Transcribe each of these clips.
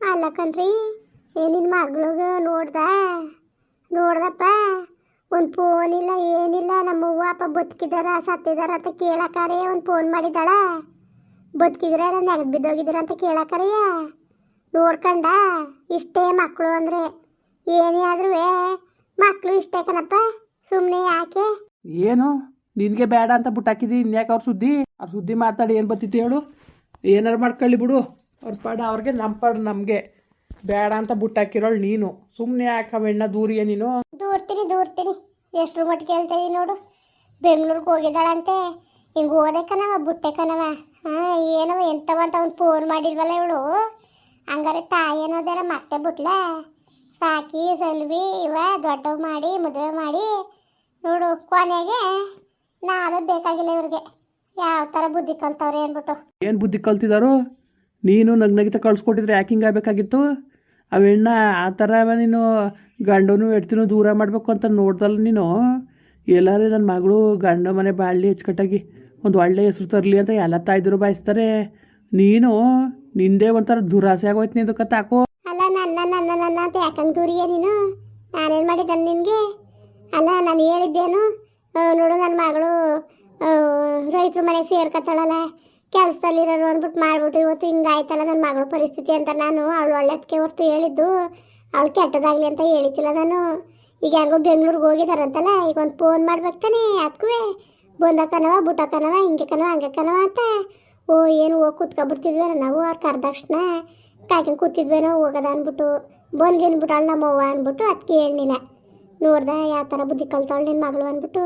ಅಲ್ಲ ಕಣ್ರಿ ಏನಿನ ಮಗ್ಳಿಗ ನೋಡ್ದ? ನೋಡ್ದಪ್ಪ, ಒಂದು ಫೋನ್ ಇಲ್ಲ, ಏನಿಲ್ಲ, ನಮ್ಮ ಅವ್ವ ಅಪ್ಪ ಬದುಕಿದಾರ, ಸತ್ತಿದಾರ ಅಂತ ಕೇಳಕ್ಕಾರೆ, ಒಂದು ಫೋನ್ ಮಾಡಿದಾಳ. ಬದುಕಿದ್ರೆ ನೆಗದ್ ಬಿದ್ದೋಗಿದ್ದೀರ ಅಂತ ಕೇಳಕ್ಕಾರೆಯ ನೋಡ್ಕಂಡ, ಇಷ್ಟೇ ಮಕ್ಕಳು ಅಂದರೆ. ಏನೇ ಆದ್ರೂ ಮಕ್ಕಳು ಇಷ್ಟೇ ಕಣಪ್ಪ ಸುಮ್ಮನೆ ಯಾಕೆ? ಏನು? ನಿನಗೆ ಬೇಡ ಅಂತ ಬಿಟ್ಟಾಕಿದಿ, ಇನ್ಯಾಕೆ ಅವ್ರ ಸುದ್ದಿ? ಅವ್ರ ಸುದ್ದಿ ಮಾತಾಡಿ ಏನು ಬತ್ತಿತ್ತು ಹೇಳು? ಏನಾರು ಮಾಡ್ಕೊಳ್ಳಿ ಬಿಡು. ಅವ್ರ ಪಾಡ ಅವ್ರಿಗೆ ನಮ್ಮ ಪಾಡು ನಮಗೆ ಬೇಡ ಅಂತ ಬುಟ್ಟಾಕಿರೋಳು ನೀನು. ಸುಮ್ಮನೆ ಯಾಕೆ ಅವೆಣ್ಣ ದೂರಿಯ ನೀನು? ದೂರ್ತೀನಿ ದೂರ್ತೀನಿ. ಎಷ್ಟು ಮಟ್ಟಿಗೆ ಹೇಳ್ತಾ ಇದೀನಿ ನೋಡು. ಬೆಂಗ್ಳೂರಿಗೆ ಹೋಗಿದ್ದಾಳಂತೆ. ಹಿಂಗೆ ಓದೆ ಕಣವ ಬುಟ್ಟೆ ಕಣವ ಹಾಂ ಏನವ ಎಂತವ ಅಂತ ಅವ್ನು ಫೋನ್ ಮಾಡಿಲ್ವಲ್ಲ ಇವಳು. ಹಂಗಾರೆ ತಾಯಿ ಅನ್ನೋದೆಲ್ಲ ಮತ್ತೆ ಬಿಟ್ಲ. ಸಾಕಿ ಸಲ್ವಿ ಇವ ದೊಡ್ಡವ್ ಮಾಡಿ ಮದುವೆ ಮಾಡಿ. ನೋಡು ಕೊನೆಗೆ ನಾವೇ ಬೇಕಾಗಿಲ್ಲ ಇವ್ರಿಗೆ. ಯಾವ ಥರ ಬುದ್ಧಿ ಕಲ್ತವ್ರೆ ಅಂದ್ಬಿಟ್ಟು. ಏನು ಬುದ್ಧಿ ಕಲ್ತಿದಾರೋ? ನೀನು ನಗ್ನಗಿತ ಕಳ್ಸ್ಕೊಟ್ಟಿದ್ರೆ ಯಾಕೆ ಹಿಂಗಾಗಬೇಕಾಗಿತ್ತು ಅವೆಣ್ಣ ಆ ಥರ ನೀನು ಗಂಡನು ಎಡ್ತಿನೂ ದೂರ ಮಾಡಬೇಕು ಅಂತ ನೋಡ್ದಲ್ಲ ನೀನು? ಎಲ್ಲರೂ ನನ್ನ ಮಗಳು ಗಂಡ ಮನೆ ಬಾಳ್ಲಿ ಅಚ್ಚುಕಟ್ಟಾಗಿ ಒಂದು ಒಳ್ಳೆ ಹೆಸರು ತರಲಿ ಅಂತ ಎಲ್ಲ ತಾಯಿದ್ರು ಬಾಯಿಸ್ತಾರೆ. ನೀನು ನಿಂದೇ ಒಂಥರ ದುರಾಸೆ ಆಗೋಯ್ತು ನಿಂದು ಕತ್ತಾಕೋ ಅಲ್ಲ ನನ್ನ ನನ್ನ ನನ್ನ ಅಂತ ಯಾಕಂಗೆ ದೂರಿಯ ನೀನು? ನಾನೇನು ಮಾಡಿದ್ದೆ ನಿನಗೆ? ಅಲ್ಲ, ನಾನು ಹೇಳಿದ್ದೇನು? ನೋಡು ನನ್ನ ಮಗಳು ರೈತರ ಮನೆ ಸೇರ್ಕತ್ತಾಳಲ್ಲ. ಕೆಲಸದಲ್ಲಿರೋರು ಅಂದ್ಬಿಟ್ಟು ಮಾಡ್ಬಿಟ್ಟು ಇವತ್ತು ಹಿಂಗಾಯ್ತಲ್ಲ ನನ್ನ ಮಗಳ ಪರಿಸ್ಥಿತಿ ಅಂತ ನಾನು ಅವಳು ಒಳ್ಳೆದಕ್ಕೆ ಹೊರ್ತು ಹೇಳಿದ್ದು, ಅವಳು ಕೆಟ್ಟದಾಗಲಿ ಅಂತ ಹೇಳಿತಿಲ್ಲ ನಾನು. ಈಗ ಹೆಂಗೋ ಬೆಂಗ್ಳೂರಿಗೆ ಹೋಗಿದಾರಂತಲ್ಲ, ಈಗ ಒಂದು ಫೋನ್ ಮಾಡ್ಬೇಕು ತಾನೇ ಅದಕ್ಕೂ ಬಂದಕ್ಕನವ ಬುಟ್ಟಕ್ಕನವ ಹಿಂಗೆ ಕನವ ಹಂಗೆ ಕನವ ಅಂತ. ಓ, ಏನು ಹೋಗಿ ಕೂತ್ಕೊಬಿಡ್ತಿದ್ವೇನೋ ನಾವು ಅವ್ರು ಕರೆದಕ್ಷಣ. ಕಾಯ್ಕೊಂಡು ಕೂತಿದ್ವೇನೋ ಹೋಗೋದ ಅಂದ್ಬಿಟ್ಟು ಬಂದ್ಗೇನ್ಬಿಟ್ಟಾಳು ನಮ್ಮವ್ವ ಅಂದ್ಬಿಟ್ಟು ಅದಕ್ಕೆ ಹೇಳಿಲ್ಲ ನೋಡ್ದೆ ಯಾವ ಥರ ಬುದ್ಧಿ ಕಲ್ತಾಳು ನಿನ್ನ ಮಗಳು ಅಂದ್ಬಿಟ್ಟು.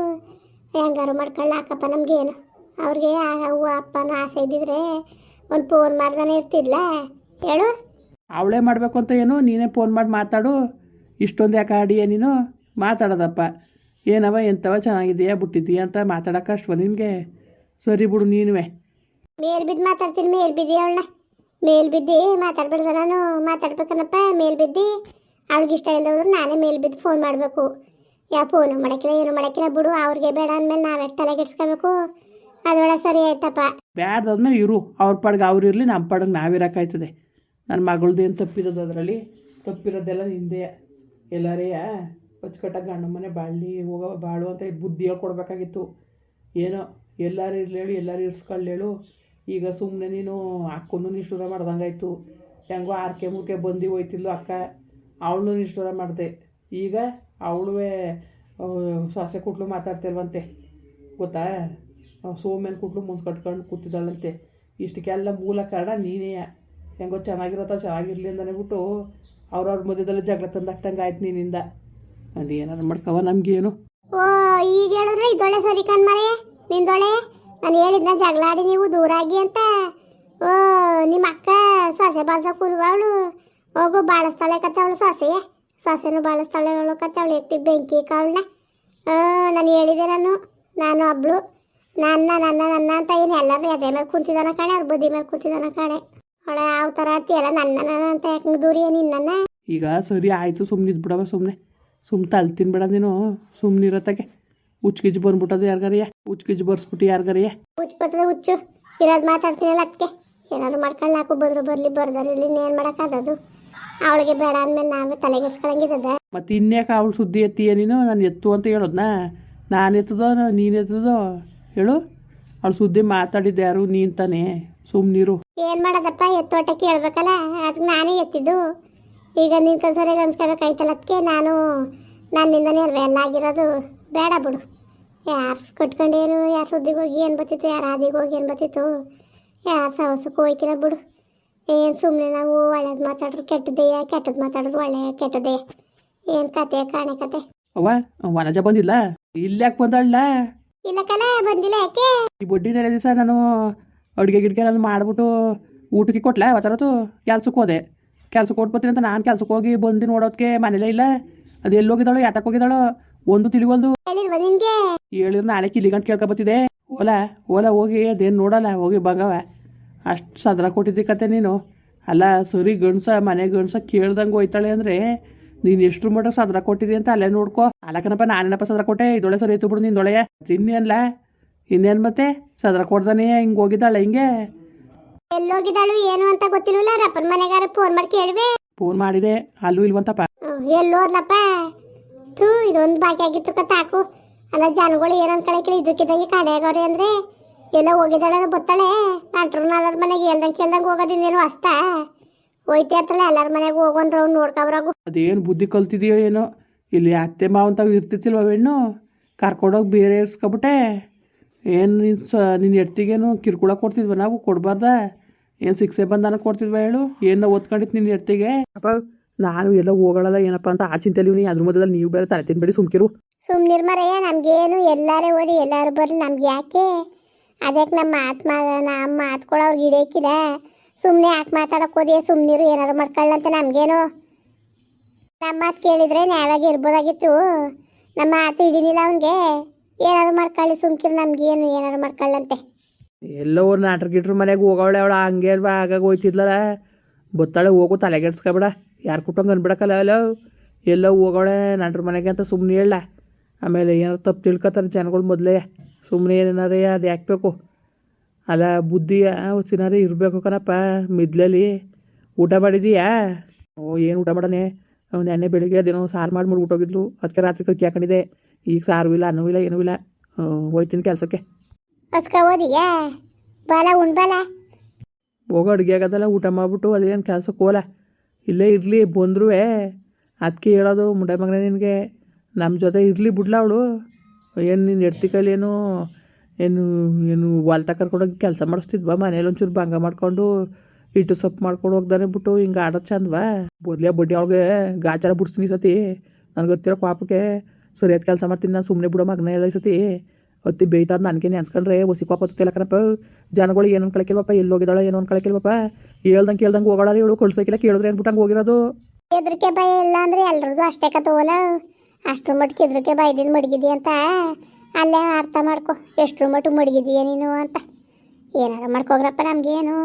ಹೆಂಗಾರು ಮಾಡ್ಕೊಳ್ಳಾಕಪ್ಪ ನಮಗೇನು. ಅವ್ರಿಗೆ ಅವ್ವ ಅಪ್ಪನ ಆಸೆ ಇದ್ದಿದ್ರೆ ಒಂದು ಫೋನ್ ಮಾಡ್ದಾನೆ ಇರ್ತಿದ್ಲ. ಹೇಳು? ಅವಳೇ ಮಾಡಬೇಕು ಅಂತ ಏನು? ನೀನೇ ಫೋನ್ ಮಾಡಿ ಮಾತಾಡು. ಇಷ್ಟೊಂದು ಯಾಕೆ ಆಡಿಯ ನೀನು? ಮಾತಾಡೋದಪ್ಪ. ಏನವ ಎಂಥವ ಚೆನ್ನಾಗಿದೆಯಾ ಬಿಟ್ಟಿದ್ದೀಯ ಅಂತ ಮಾತಾಡೋಕೆ ಅಷ್ಟು ನಿನಗೆ. ಸರಿ ಬಿಡು ನೀನುವೆ. ಮೇಲ್ ಬಿದ್ದು ಮಾತಾಡ್ತೀನಿ ಮೇಲ್ ಬಿದ್ದಿ ಅವಳನ್ನ. ಮೇಲ್ ಬಿದ್ದಿ ಮಾತಾಡ್ಬಿಡ್ದ ನಾನು. ಮಾತಾಡ್ಬೇಕನ್ನಪ್ಪ ಮೇಲ್ ಬಿದ್ದಿ. ಅವ್ಳಿಗೆ ಇಷ್ಟ ಇಲ್ಲ ಹೋದ್ರೆ ನಾನೇ ಮೇಲ್ ಬಿದ್ದು ಫೋನ್ ಮಾಡಬೇಕು. ಯಾವ ಫೋನು ಮಾಡೋಕ್ಕಿಲ್ಲ ಏನು ಮಾಡೋಕ್ಕಿಲ್ಲ ಬಿಡು. ಅವ್ರಿಗೆ ಬೇಡ ಅಂದಮೇಲೆ ನಾವೇ ತಲೆಗೆಡ್ಸ್ಕೋಬೇಕು? ಅದೊಳ ಸರಿ ಆಯ್ತಪ್ಪ. ಬ್ಯಾಡ್ದಾದ್ಮೇಲೆ ಇರು, ಅವ್ರ ಪಾಡ್ಗೆ ಅವ್ರು ಇರಲಿ ನಮ್ಮ ಪಾಡ್ಗೆ ನಾವಿರೋಕ್ಕಾಯ್ತದೆ ನನ್ನ ಮಗಳ್ದೇನು ಏನು ತಪ್ಪಿರೋದು ಅದರಲ್ಲಿ? ತಪ್ಪಿರೋದೆಲ್ಲ ನಿಂದೆ. ಎಲ್ಲರೇ ಅಚ್ಚುಕಟ್ಟಾಗಿ ಗಂಡ ಮನೆ ಬಾಳ್ಲಿ ಹೋಗೋ, ಬಾಳು ಅಂತ ಬುದ್ಧಿ ಹೇಳ್ಕೊಡ್ಬೇಕಾಗಿತ್ತು. ಏನೋ, ಎಲ್ಲರೂ ಇರ್ಲಿ ಹೇಳು, ಎಲ್ಲರೂ ಇರ್ಸ್ಕೊಳ್ಳಿ ಹೇಳು. ಈಗ ಸುಮ್ಮನೆ ನೀನು ಅಕ್ಕನೂ ನಿಷ್ಠೂರ ಮಾಡ್ದಂಗಾಯ್ತು. ಹೆಂಗೋ ಆರ್ಕೆ ಮುರ್ಕೆ ಬಂದು ಹೋಯ್ತಿದ್ಲು ಅಕ್ಕ. ಅವಳನ್ನೂ ನಿಷ್ಠೂರ ಮಾಡಿದೆ. ಈಗ ಅವಳುವೇ ಸೊಸೆ ಕುಟ್ಲು ಮಾತಾಡ್ತಿಲ್ವಂತೆ. ಗೊತ್ತಾ? ಸೋಮೇನ್ ಕುಟ್ಲು ಮುಂದೆ ಕಟ್ಕೊಂಡು ಕೂತಿದ್ದಾಳಂತೆ. ಇಷ್ಟಕ್ಕೆಲ್ಲ ಮೂಲ ಕಾರಣ ನೀನೇ. ಹೆಂಗೋ ಚೆನ್ನಾಗಿರತ್ತ ಚೆನ್ನಾಗಿರಲಿ ಅಂತಲೇ ಬಿಟ್ಟು ಅವ್ರವ್ರ ಮಧ್ಯದಲ್ಲಿ ಜಗಳ ತಂದಾಕ್ದಂಗೆ ಆಯ್ತು ನಿನ್ನಿಂದ ಅದೇನಾದ್ರು ಮಾಡ್ಕವ ನಮ್ಗೇನು? ಓ, ಈಗ ಹೇಳಿದ್ರೆ ಇದೊಳೆ ಸರಿ ಕಣ್ಮರೆ ನಿಂದೊಳೆ ನಾನು ಹೇಳಿದ್ನ ಜಗಳಾಡಿ ನೀವು ದೂರಾಗಿ ಅಂತ. ಓ, ನಿಮ್ಮ ಅಕ್ಕ ಸೊಸೆ ಬಾಳ್ಸ ಕುಲ್ವ ಅವಳು ಹೋಗು, ಬಾಳಿಸ್ತಾಳೆ ಕತ್ತವಳು ಸೊಸೆ. ಸೊಸೆನು ಬಾಳಿಸ್ತಾಳೆ ಕತ್ತವಳು ಎತ್ತಿ ಬೆಂಕಿ ಅವಳನ್ನ. ನಾನು ಹೇಳಿದೆ ನಾನು. ನಾನು ಒಬ್ಳು ನನ್ನ ನನ್ನ ನನ್ನ ಅಂತ ಏನು ಎಲ್ಲರೂ ಎದೆ ಮೇಲೆ ಕುಂತಿದ್ದಾನ ಕಾಣೆ ಅವ್ರ ಬುದ್ಧಿ ಮೇಲೆ ಕುಂತಿದ್ದಾನ ಕಾಣೆ. ಅವಳೆ ಯಾವ ಥರ ಆಡ್ತೀಯಲ್ಲ ನನ್ನ ನನ್ನ ಅಂತ ಯಾಕೆ ದೂರಿ ನಿನ್ನ ಈಗ ಸರಿ ಆಯಿತು ಸುಮ್ಮನೆ ಬಿಡವ ಸುಮ್ಮನೆ ಸುಮ್ಮ ತಲ್ತೀನಿ ಬಿಡ ನೀನು ಸುಮ್ಮನಿರತ್ತಾಗೆ ಉಚ್ಕಿಜ್ ಬಂದ್ಬಿಟ್ಟದು ಯಾರಿಗಾರಿಯ ಉಚ್ಕಿಜ್ ಬರ್ಸ್ಬಿಟ್ಟು ಯಾರಿಗಾರಿಯ ಹುಚ್ಚು ಬರ್ತದೆ ಹುಚ್ಚು. ಇರೋದು ಮಾತಾಡ್ತೀನಲ್ಲ ಅದಕ್ಕೆ ಏನಾದ್ರು ಮಾಡ್ಕೊಂಡು ಹಾಕು ಬಂದ್ರು ಬರಲಿ ಬರ್ದಾರಿರ್ಲಿ ಇನ್ನೇನು ಮಾಡೋಕ್ಕಾಗದು ಅವಳಿಗೆ ಬೇಡ ಅಂದಮೇಲೆ ನಾವೇ ತಲೆಗೆಡ್ಸ್ಕೊಳಂಗಿದ್ದದ. ಮತ್ತೆ ಇನ್ಯಾಕೆ ಅವಳು ಸುದ್ದಿ ಎತ್ತೀಯ ನೀನು? ನಾನು ಎತ್ತು ಅಂತ ಹೇಳೋದ್ನಾ? ನಾನು ಎತ್ತದೋ ನೀನು ಎತ್ತದೋ? ಹೇಳು. ಅವಳು ಸುದ್ದಿ ಮಾತಾಡಿದ್ದು ಯಾರು? ನೀನ್ ತಾನೇ ಸುಮ್ಮನಿರು ಏನು ಮಾಡೋದಪ್ಪ? ಎತ್ತೋಟಕ್ಕೆ ಹೇಳ್ಬೇಕಲ್ಲ? ಅದಕ್ಕೆ ನಾನೇ ಎತ್ತಿದ್ದು. ಈಗ ನಿನ್ನ ಕಸರಿಗೆ ಅನ್ಸ್ಕೋಬೇಕಾಯ್ತಲ್ಲ ಅದಕ್ಕೆ ನಾನು ನನ್ನಿಂದನೇ ಅಲ್ವ ಎಲ್ಲ ಆಗಿರೋದು? ಬೇಡ ಬಿಡು. ಯಾರು ಕಟ್ಕೊಂಡೇನು? ಯಾರು ಸುದ್ದಿಗೆ ಹೋಗಿ ಏನು ಬರ್ತಿತ್ತು? ಯಾರು ಆದಿಗೆ ಹೋಗಿ ಏನು ಬರ್ತಿತ್ತು? ಯಾರು ಸಾಹಸಕ್ಕೆ ಹೋಯ್ಕಿಲ್ಲ ಬಿಡು. ಏನು ಸುಮ್ಮನೆ ನಾವು ಒಳ್ಳೇದು ಮಾತಾಡ್ರು ಕೆಟ್ಟದೇ ಕೆಟ್ಟದ್ದು ಮಾತಾಡ್ರು ಒಳ್ಳೆ ಕೆಟ್ಟದೇ ಏನು ಕತೆ ಕಾಣೆ ಕತೆ? ಅವ್ವ ವನಜ ಬಂದಿಲ್ಲ ಇಲ್ಯಾಕೆ ಬಂದಳ್ಳ ಇಲ್ಲ ಕಲ ಬಂದಿಲ್ಲ ಯಾಕೆ? ಈ ಬುಡ್ಡಿ ನೆರೆ ದಿವಸ ನಾನು ಅಡುಗೆ ಗಿಡ್ಗೆ ನಾನು ಮಾಡ್ಬಿಟ್ಟು ಊಟಕ್ಕೆ ಕೊಟ್ಲ ಅವತ್ತರತ್ತು ಕೆಲ್ಸಕ್ಕೆ ಹೋದೆ. ಕೆಲ್ಸಕ್ಕೆ ಕೊಟ್ಬತ್ತೀನಿ ಅಂತ ನಾನು ಕೆಲ್ಸಕ್ಕೆ ಹೋಗಿ ಬಂದು ನೋಡೋದಕ್ಕೆ ಮನೇಲೇ ಇಲ್ಲ. ಅದು ಎಲ್ಲಿ ಹೋಗಿದ್ದಾಳು ಯಾತಕ್ಕೆ ಹೋಗಿದ್ದಾಳು ಒಂದು ತಿಳಿವಲ್ದು. ಹೇಳಿದ್ರು ನಾಳೆ ಕಿಲಿಗಂಟು ಕೇಳ್ಕೊಬತ್ತಿದೆ ಓಲಾ ಓಲಾ ಹೋಗಿ ಅದೇನು ನೋಡಲ್ಲ ಹೋಗಿ ಬಂಗವ. ಅಷ್ಟು ಸದರ ಕೊಟ್ಟಿದ್ದಿ ಕತೆ ನೀನು. ಅಲ್ಲ ಸರಿ ಗಣಸ ಮನೆ ಗಣಸ ಕೇಳ್ದಂಗೆ ಹೋಯ್ತಾಳೆ ಅಂದರೆ ನೀನು ಎಷ್ಟು ಮಟ್ಟ ಸದ್ರ ಕೊಟ್ಟಿದಿ ಅಂತ ಅಲ್ಲೇ ನೋಡ್ಕೋ. ಅಲ್ಲಕನಪ್ಪ ನಾನೇನಪ್ಪ ಸದ್ರ ಕೊಟ್ಟೆ? ಇದೊಳೆ ಸರಿ ಎತ್ತು ಬಿಡು ನಿಂದೊಳೆಯ ಇನ್ನೇನಲ್ಲ ಇನ್ನೇನ್ ಮತ್ತೆ? ಸದ್ರ ಕೊಡ್ದಾನೆ ಹಿಂಗ್ ಹೋಗಿದ್ದಾಳೆ ಹಿಂಗೆ. ಎಲ್ಲೋಗಿದ್ದಾಳು ಏನು ಅಂತ ಗೊತ್ತಿಲ್ವಲ್ಲ? ರಪ್ಪನ ಮನೆಗಾರ ಫೋನ್ ಮಾಡಿ ಕೇಳ್ವೆ. ಫೋನ್ ಮಾಡಿದೆ. ಅಲ್ಲೂ ಇಲ್ವಂತಪ್ಪ ಎಲ್ಲೋದ್ಲಪ್ಪ ಥೂ ಇದೊಂದು ಬಾಕಿ ಆಗಿತ್ತು ಕತ್ತಾಕು ಅಲ್ಲ ಜನಗಳು ಏನು ಕೇಳಿ ಇದಕ್ಕಿದ್ದಂಗೆ ಕಡೆಯಾಗವ್ರೆ ಅಂದ್ರೆ. ಎಲ್ಲ ಹೋಗಿದ್ದಾಳೆ ಗೊತ್ತಾಳೆ ನಂಟ್ರು ಎಲ್ಲರ ಮನೆಗೆ ಹೇಳ್ದಂಗೆ ಕೇಳ್ದಂಗೆ ಹೋಗೋದಿಂದೇನು ಅಸ್ತ? ಹೋಯ್ತಾ ಇರ್ತಲ್ಲ ಎಲ್ಲರ ಮನೆಗೆ ಹೋಗೊಂಡ್ರ ಅವ್ನು ನೋಡ್ಕೊಬ್ರಾಗು. ಅದೇನು ಬುದ್ಧಿ ಕಲ್ತಿದೆಯೋ ಏನೋ ಇಲ್ಲಿ ಅತ್ತೆ ಮಾವಂತಾಗ ಇರ್ತಿತ್ತಿಲ್ವ ಹೆಣ್ಣು? ಕರ್ಕೊಂಡೋಗಿ ಬೇರೆ ಇರ್ಸ್ಕೊಬಿಟ್ಟೆ ಏನು ನಿನ್ನ ಸ ನಿನ್ನ ಎಡ್ತಿಗೇನು ಕಿರ್ಕುಳ ಕೊಡ್ತಿದ್ವ? ನಾವು ಕೊಡಬಾರ್ದ. ಏನು ಶಿಕ್ಷೆ ಬಂದಾನ ಕೊಡ್ತಿದ್ವ ಹೇಳು? ಏನೋ ಓದ್ಕೊಂಡಿತ್ತು ನಿನ್ನ ಎಡ್ತಿಗೆ ಅಪ್ಪ ನಾನು ಎಲ್ಲ ಹೋಗಳಲ್ಲ ಏನಪ್ಪ ಅಂತ ಆ ಚಿಂತೆಲಿ ನೀ ಅದ್ರ ಮೊದಲಲ್ಲಿ ನೀವು ಬೇರೆ ತಲೆ ತಿನ್ಬೇಡಿ ಸುಮ್ಕಿರು. ಮರೆಯ ನಮಗೇನು ಎಲ್ಲಾರೇ ಓದಿ ಎಲ್ಲಾರು ಬರ್ಲಿ ನಮ್ಗೆ ಯಾಕೆ ಅದಕ್ಕೆ ನಮ್ಮ ಮಾತು ಮಾ ನಮ್ಮ ಆತ್ಕೊಳ್ಳೋರ್ಗೆ ಅವ್ರಿಗೆ ಹಿಡಿಯಕ್ಕಿಲ್ಲ ಸುಮ್ಮನೆ ಯಾಕೆ ಮಾತಾಡಕ್ಕೆ ಹೋದಿ? ಸುಮ್ಮನಿರು ಏನಾರು ಮಾಡ್ಕೊಳ್ಳಂತ ನಮಗೇನು? ನಮ್ಮ ಮಾತು ಕೇಳಿದ್ರೆ ನ್ಯಾಯವಾಗಿ ಇರ್ಬೋದಾಗಿತ್ತು. ನಮ್ಮ ಮಾತು ಹಿಡಿನಿಲ್ಲ ಅವನಿಗೆ. ಏನಾರು ಮಾಡ್ಕೊಳ್ಳಿ ಸುಮ್ಕಿರು, ನಮ್ಗೇನು ಏನಾರು ಮಾಡ್ಕೊಳ್ಳಂತೆ ಎಲ್ಲೋ ನಾಟ್ರ ಗಿಟ್ರ ಮನೆಗೆ ಹೋಗವಳೆ ಅವಳು, ಹಂಗೆ ಅಲ್ವಾ ಆಗಾಗ ಹೋಯ್ತಿದ್ಲಲ್ಲ ಗೊತ್ತಾಳೆ ಹೋಗು ತಲೆಗೆಡ್ಸ್ಕೊಬೇಡ ಯಾರು ಕುಟ್ಟಂಗೆ ಅನ್ಬಿಡಕ್ಕಲ್ಲ, ಅಲ್ಲೋ. ಎಲ್ಲೋ ಹೋಗವಳೆ ನಾಟ್ರ ಮನೆಗೆ ಅಂತ ಸುಮ್ಮನೆ ಹೇಳ. ಆಮೇಲೆ ಏನಾರು ತಪ್ಪು ತಿಳ್ಕೊತಾರೆ ಜನಗಳು ಮೊದಲೇ. ಸುಮ್ಮನೆ ಏನಾರೇ ಅದು ಯಾಕಬೇಕು ಅಲ್ಲ ಬುದ್ಧಿ ಸಿನಾರಿ ಇರಬೇಕು ಕಣಪ್ಪ ಮಿದ್ಲಲ್ಲಿ. ಊಟ ಮಾಡಿದೀಯಾ? ಓ ಏನು ಊಟ ಮಾಡನೆ ನೆನ್ನೆ ಬೆಳಿಗ್ಗೆ ಅದೇನೋ ಸಾರು ಮಾಡಿ ಊಟೋಗಿದ್ಲು ಅದಕ್ಕೆ ರಾತ್ರಿ ಕಕ್ಕಿ ಹಾಕೊಂಡಿದ್ದೆ. ಈಗ ಸಾರು ಇಲ್ಲ ಅನ್ನೂ ಇಲ್ಲ ಏನೂ ಇಲ್ಲ. ಹೋಯ್ತೀನಿ ಕೆಲಸಕ್ಕೆ. ಬಾಲ ಉಣ್ಬಾಲ? ಹೋಗೋ ಅಡುಗೆ ಆಗೋದಲ್ಲ ಊಟ ಮಾಡಿಬಿಟ್ಟು ಅದೇನು ಕೆಲಸಕ್ಕೆ ಹೋಗಲ್ಲ ಇಲ್ಲೇ ಇರಲಿ ಬಂದ್ರೂ ಅದಕ್ಕೆ ಹೇಳೋದು ಮುಂಡೆ ಮಗನೇ ನಿನಗೆ. ನಮ್ಮ ಜೊತೆ ಇರಲಿ ಬಿಡ್ಲ ಅವಳು. ಏನು ನಿನ್ನ ಎಡ್ತಿ ಕೈಲಿ ಏನು ಏನು ಹೊಲ್ ತಕರ್ ಕರ್ಕೊಂಡೋಗಿ ಕೆಲಸ ಮಾಡಿಸ್ತಿದ್ವ? ಮನೇಲಿ ಒಂಚೂರು ಭಂಗ ಮಾಡ್ಕೊಂಡು ಇಟ್ಟು ಸೊಪ್ಪು ಮಾಡ್ಕೊಂಡು ಹೋಗ್ದಾನೆ ಬಿಟ್ಟು ಹಿಂಗೆ ಆಡೋದು ಚಂದವಾ? ಬದಲೇ ಬಡ್ಡಿ ಅವ್ಳಿಗೆ ಗಾಚಾರ ಬಿಡಿಸ್ತೀನಿ ಸತಿ. ನನಗೆ ಗೊತ್ತಿರೋ ಪಾಪಕ್ಕೆ ಸರಿಯಾದ ಕೆಲಸ ಮಾಡ್ತೀನಿ, ನಾನು ಸುಮ್ಮನೆ ಬಿಡೋ ಮಗ್ನ ಎಲ್ಲ ಸತಿ. ಹೊತ್ತಿ ಬೇಯ್ತದ ನನಗೆ ನೆನ್ಸ್ಕೊಂಡ್ರೆ ಒಸಿ ಕೋಪ ಹೊತ್ತಿಲ್ಲ ಕಣಪ್ಪ. ಜನಗಳು ಏನು ಅನ್ಕೊಳಕಿಲ್ವಪ್ಪ ಎಲ್ಲಿ ಹೋಗಿದ್ದಾಳೆ ಏನು ಅನ್ಕೊಳಕಿಲ್ವಪ್ಪ ಹೇಳ್ದಂಗೆ ಕೇಳ್ದಂಗೆ ಹೋಗೋಳ ಇವಳು ಕಳ್ಸೋಕಿಲ್ಲ ಕೇಳಿದ್ರೆ ಏನ್ಬಿಟ್ಟಂಗೆ ಹೋಗಿರೋದು. ಹೆದ್ರಿಕೆ ಭಯ ಇಲ್ಲ ಅಂದ್ರೆ ಎಲ್ರದ್ದು ಅಷ್ಟೇ ಕತೋಲ ಅಷ್ಟ್ರ ಮಟ್ಟಿಗೆ ಹೆದ್ರಿಕೆ ಭಯದಿಂದ ಮಡಗಿದಿ ಅಂತ. ಅಲ್ಲೇ ಅರ್ಥ ಮಾಡ್ಕೊ. ಎಷ್ಟು ಮಟ್ಟು ಮಡಗಿದೀಯ ನೀನು ಅಂತ. ಏನಾರ ಮಾಡ್ಕೋಗ್ರಪ್ಪ ನಮಗೇನು.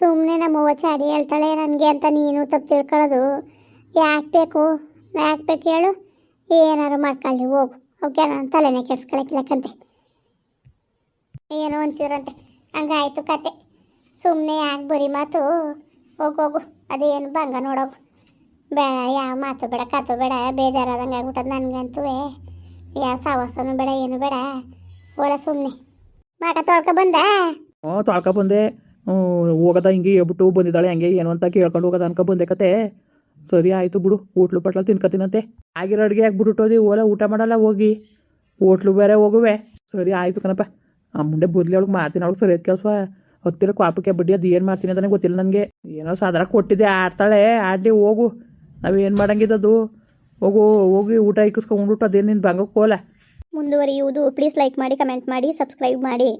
ಸುಮ್ಮನೆ ನಮ್ಮ ಅವ್ವ ಚಾಡಿ ಹೇಳ್ತಾಳೆ ನನಗೆ ಅಂತ ನೀನು ತಪ್ಪು ತಿಳ್ಕೊಳ್ಳೋದು ಯಾಕೆ ಬೇಕು? ಯಾಕೆ ಬೇಕು ಹೇಳು. ಏನಾರು ಮಾಡ್ಕೊಳ್ಳಿ, ಹೋಗು. ಓಕೆ ನಾನು ತಲೆನೇ ಕೆಡ್ಸ್ಕೊಳಕ್ಕಿಲ್ಲಕ್ಕಂತೆ ಏನೋ ಅಂತೀರಂತೆ ಹಂಗಾಯ್ತು ಕತೆ. ಸುಮ್ಮನೆ ಯಾಕೆ ಬರೀ ಮಾತು? ಹೋಗೋಗು ಅದೇನು ಭಂಗ ನೋಡೋಗು. ಬೇಡ, ಯಾವ ಮಾತು ಬೇಡ ಕತ್ತು ಬೇಡ. ಬೇಜಾರಾದಂಗೆ ಆಗ್ಬಿಟ್ಟದ ನನಗಂತೂ ಯಾವ ಸವಾಸನೂ ಬೇಡ, ಏನು ಬೇಡ. ಓಲ ಸುಮ್ಮನೆ ಮಾಟ ತೊಳ್ಕ ಬಂದ. ಹ್ಞೂ ತೊಳ್ಕ ಬಂದೆ. ಹೋಗದ ಹಿಂಗೆ ಹೇಳ್ಬಿಟ್ಟು ಬಂದಿದ್ದಾಳೆ, ಹಂಗೆ ಏನು ಅಂತ ಕೇಳ್ಕೊಂಡು ಹೋಗದ ಅನ್ಕೊ ಬಂದೆ ಕತೆ. ಸರಿ ಆಯಿತು ಬಿಡು, ಹೋಟ್ಲು ಪಟ್ಲ ತಿನ್ಕತೀನಂತೆ ಆಗಿರೋ ಅಡುಗೆ ಬಿಟ್ಬಿಟ್ಟೋದಿ ಓಲ ಊಟ ಮಾಡಲ್ಲ, ಹೋಗಿ. ಹೋಟ್ಲು ಬೇರೆ ಹೋಗುವೆ. ಸರಿ ಆಯಿತು ಕಣಪ್ಪ. ಆ ಮುಂದೆ ಬುದ್ಲಿ ಅವ್ಳಿಗೆ, ಮಾಡ್ತೀನಿ ಅವ್ಳಿಗೆ ಸರಿಯಾದ ಕೆಲಸ. ಹತ್ತಿರ ಕಾಪಕ್ಕೆ ಬಡ್ಡಿ, ಅದು ಏನು ಮಾಡ್ತೀನಿ ಅಂತಾನೆ ಗೊತ್ತಿಲ್ಲ ನನಗೆ. ಏನೋ ಸಾಧಾರಣ ಕೊಟ್ಟಿದ್ದೆ, ಆಡ್ತಾಳೆ, ಆಡಲಿ, ಹೋಗು. ನಾವೇನು ಮಾಡಂಗಿದ್ದದು? ಹೋಗು, ಹೋಗಿ ಊಟ ಇಕ್ಕಿಸ್ಕೊಂಡ್ಬಿಟ್ಟು ಅದೇನೇನು ಬಂಗಕ್ಕೆ ಹೋಲ ಮುಂದುವರಿಯುವುದು. ಪ್ಲೀಸ್ ಲೈಕ್ ಮಾಡಿ ಕಮೆಂಟ್ ಮಾಡಿ ಸಬ್ಸ್ಕ್ರೈಬ್ ಮಾಡಿ.